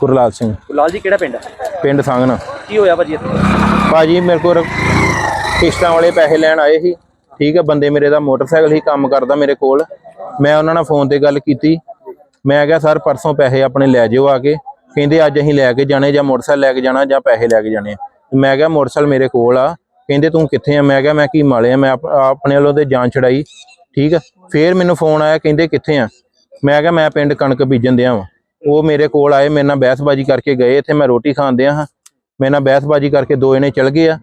ਗੁਰਲਾਲ ਸਿੰਘ। ਲਾਲ ਜੀ ਕਿਹੜਾ ਪਿੰਡ ਹੈ ਪਿੰਡ ਸੰਗਨ ਕੀ ਹੋਇਆ ਭਾਜੀ ਇੱਥੇ? ਭਾਜੀ ਮੇਰੇ ਕੋਲ ਕਿਸ਼ਤਾਂ ਵਾਲੇ ਪੈਸੇ ਲੈਣ ਆਏ ਸੀ। ਠੀਕ ਹੈ ਬੰਦੇ ਮੇਰੇ ਦਾ ਮੋਟਰਸਾਈਕਲ ਹੀ ਕੰਮ ਕਰਦਾ ਮੇਰੇ ਕੋਲ। ਮੈਂ ਉਹਨਾਂ ਨਾਲ ਫੋਨ ਤੇ ਗੱਲ ਕੀਤੀ। ਮੈਂ ਕਿਹਾ ਸਰ ਪਰਸੋਂ ਪੈਸੇ ਆਪਣੇ ਲੈ ਜਿਓ ਆ ਕੇ। ਕਹਿੰਦੇ ਅੱਜ ਅਸੀਂ ਲੈ ਕੇ ਜਾਣੇ ਜਾਂ ਮੋਟਰਸਾਈਕਲ ਲੈ ਕੇ ਜਾਣਾ ਜਾਂ ਪੈਸੇ ਲੈ ਕੇ ਜਾਣੇ ਆ। ਮੈਂ ਕਿਹਾ ਮੋਟਰਸਾਈਕਲ ਮੇਰੇ ਕੋਲ ਆ। ਕਹਿੰਦੇ ਤੂੰ ਕਿੱਥੇ ਆ? ਮੈਂ ਕਿਹਾ ਮੈਂ ਕੀ ਮਾਲੇ ਆ ਮੈਂ ਆਪ- ਆਪਣੇ ਵੱਲੋਂ ਤੇ ਜਾਨ ਛੜਾਈ ਠੀਕ ਆ ਫੇਰ ਮੈਨੂੰ ਫੋਨ ਆਇਆ ਕਹਿੰਦੇ ਕਿੱਥੇ ਆ? ਮੈਂ ਕਿਹਾ ਮੈਂ ਪਿੰਡ ਕਣਕ ਬੀਜਣ ਦਿਆਂ ਵਾਂ। ਉਹ ਮੇਰੇ ਕੋਲ ਆਏ ਮੇਰੇ ਨਾਲ ਬਹਿਸਬਾਜ਼ੀ ਕਰਕੇ ਗਏ ਇੱਥੇ ਮੈਂ ਰੋਟੀ ਖਾਣ ਦਿਆਂ ਹਾਂ। ਮੇਰੇ ਨਾਲ ਬਹਿਸਬਾਜ਼ੀ ਕਰਕੇ ਦੋ ਜਣੇ ਚਲ ਗਏ ਆ।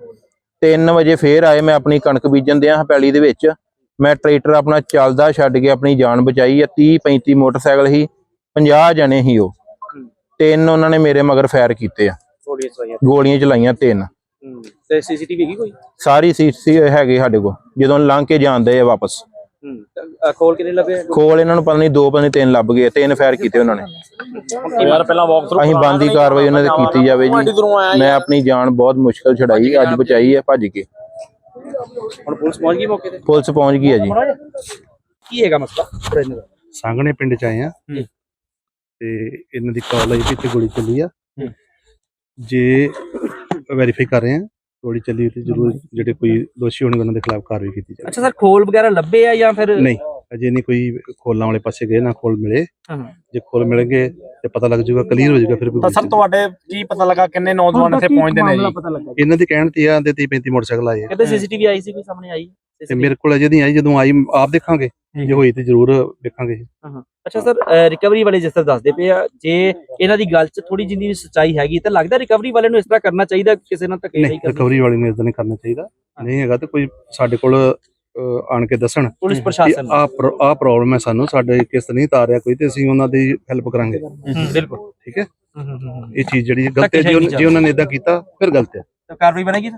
3 ਵਜੇ ਫੇਰ ਆਏ ਮੈਂ ਆਪਣੀ ਕਣਕ ਬੀਜਣ ਦਿਆਂ ਹਾਂ ਪੈਲੀ ਦੇ ਵਿੱਚ। ਮੈਂ ਟਰੈਕਟਰ ਆਪਣਾ ਚੱਲਦਾ ਛੱਡ ਕੇ ਆਪਣੀ ਜਾਨ ਬਚਾਈ ਆ 30 35 ਮੋਟਰਸਾਈਕਲ ਹੀ 50 ਜਣੇ ਹੀ ਉਹ। ਤਿੰਨ ਉਹਨਾਂ ਨੇ ਮੇਰੇ ਮਗਰ ਫਾਇਰ ਕੀਤੇ ਆ। ਗੋਲੀਆਂ ਚਲਾਈਆਂ। ਤਿੰਨ। ਤੇ ਸੀਸੀਟੀਵੀ ਹੈਗੀ ਕੋਈ? ਸਾਰੀ ਸੀਟ ਸੀ ਹੈਗੇ ਸਾਡੇ ਕੋਲ ਜਦੋਂ ਲੰਘ ਕੇ ਜਾਂਦੇ ਆ ਵਾਪਸ। ਹੂੰ ਕੋਲ ਕਿੰਨੇ ਲੱਗੇ ਕੋਲ ਇਹਨਾਂ ਨੂੰ ਪਤਾ ਨਹੀਂ ਦੋ ਪਤਾ ਨਹੀਂ ਤਿੰਨ ਲੱਭ ਗਏ ਤਿੰਨ ਫਾਇਰ ਕੀਤੇ ਉਹਨਾਂ ਨੇ। ਯਾਰ ਪਹਿਲਾਂ ਵਾਕ ਥਰੂ ਅਸੀਂ ਬੰਦੀ ਕਾਰਵਾਈ ਉਹਨਾਂ ਤੇ ਕੀਤੀ ਜਾਵੇ ਜੀ। ਮੈਂ ਆਪਣੀ ਜਾਨ ਬਹੁਤ ਮੁਸ਼ਕਲ ਛਡਾਈ ਅੱਜ ਬਚਾਈ ਹੈ ਭੱਜ ਕੇ। ਹੁਣ ਪੁਲਿਸ ਪਹੁੰਚ ਗਈ ਮੌਕੇ ਤੇ? ਪੁਲਿਸ ਪਹੁੰਚ ਗਈ ਹੈ ਜੀ। ਕੀ ਹੈਗਾ ਮਸਲਾ? ਸਾਂਗਣੇ ਪਿੰਡ ਚ ਆਏ ਆ। ਤੇ ਇਹਨਾਂ ਦੀ ਕਾਲ ਆਈ ਇੱਥੇ ਗੋਲੀ ਚੱਲੀ ਆ। ਜੇ ਵੈਰੀਫਾਈ ਕਰ ਰਹੇ ਆ ਗੋਲੀ ਚੱਲੀ ਤੇ ਜ਼ਰੂਰ ਜਿਹੜੇ ਕੋਈ ਦੋਸ਼ੀ ਹੋਣਗੇ ਉਹਨਾਂ ਦੇ ਖਿਲਾਫ ਕਾਰਵਾਈ ਕੀਤੀ ਜਾਵੇ। ਅੱਛਾ ਸਰ ਖੋਲ ਵਗੈਰਾ ਲੱਭੇ ਆ ਜਾਂ ਫਿਰ ਨਹੀਂ। ਅਜੇ ਨਹੀਂ ਕੋਈ ਖੋਲਾਂ ਵਾਲੇ ਪਾਸੇ ਗਏ ਨਾ ਖੋਲ ਮਿਲੇ। ਜੇ ਖੋਲ ਮਿਲਣਗੇ ਤੇ ਪਤਾ ਲੱਗ ਜਾਊਗਾ ਕਲੀਅਰ ਹੋ ਜਾਊਗਾ ਫਿਰ ਤਾਂ ਸਰ ਤੁਹਾਡੇ ਕੀ ਪਤਾ ਲੱਗਾ ਕਿੰਨੇ ਨੌਜਵਾਨ ਇੱਥੇ ਪਹੁੰਚਦੇ ਨੇ ਜੀ? ਇਹਨਾਂ ਦੇ ਕਹਿਣ ਤੇ ਆ ਦੇ 30 35 ਮੋਟਰਸਾਈਕਲ ਆਏ ਕਿਤੇ ਸੀਸੀਟੀਵੀ ਆਈ ਸੀ ਕੋਈ ਸਾਹਮਣੇ ਆਈ? ਤੇ ਮੇਰੇ ਕੋਲ ਅਜੇ ਨਹੀਂ ਆਈ ਜਦੋਂ ਆਈ ਆਪ ਦੇਖਾਂਗੇ ਜੇ ਹੋਈ ਤੇ ਜ਼ਰੂਰ ਦੇਖਾਂਗੇ ਅੱਛਾ ਸਰ ਰਿਕਵਰੀ ਵਾਲੇ ਜਿਸ ਤਰ੍ਹਾਂ ਦੱਸਦੇ ਪਏ ਆ ਜੇ ਇਹਨਾਂ ਦੀ ਗੱਲ 'ਚ ਥੋੜੀ ਜਿੰਨੀ ਸੱਚਾਈ ਹੈਗੀ ਤਾਂ ਲੱਗਦਾ ਰਿਕਵਰੀ ਵਾਲੇ ਨੂੰ ਇਸ ਤਰ੍ਹਾਂ ਕਰਨਾ ਚਾਹੀਦਾ ਕਿਸੇ ਨਾਲ ਧੱਕੇ ਨਹੀਂ ਰਿਕਵਰੀ ਵਾਲੇ ਨੂੰ ਇਦਾਂ ਨਹੀਂ ਕਰਨਾ ਚਾਹੀਦਾ। ਨਹੀਂ ਹੈਗਾ ਤੇ ਕੋਈ ਸਾਡੇ ਕੋਲ ਆਣ ਕੇ ਦੱਸਣ ਪੁਲਿਸ ਪ੍ਰਸ਼ਾਸਨ ਆ ਆ ਪ੍ਰੋਬਲਮ ਹੈ ਸਾਨੂੰ ਸਾਡੇ ਕਿਸ ਨਹੀਂ ਤਾਰਿਆ ਕੋਈ ਤੇ ਅਸੀਂ ਉਹਨਾਂ ਦੀ ਹੈਲਪ ਕਰਾਂਗੇ। ਬਿਲਕੁਲ। ਠੀਕ ਹੈ। ਇਹ ਚੀਜ਼ ਜਿਹੜੀ ਗਲਤ ਹੈ ਜੇ ਉਹਨਾਂ- ਜੇ ਉਹਨਾਂ ਨੇ ਇਦਾਂ ਕੀਤਾ ਫਿਰ ਗਲਤ ਹੈ। ਤਾਂ ਕਾਰਵਾਈ ਬਣੇਗੀ ਸਰ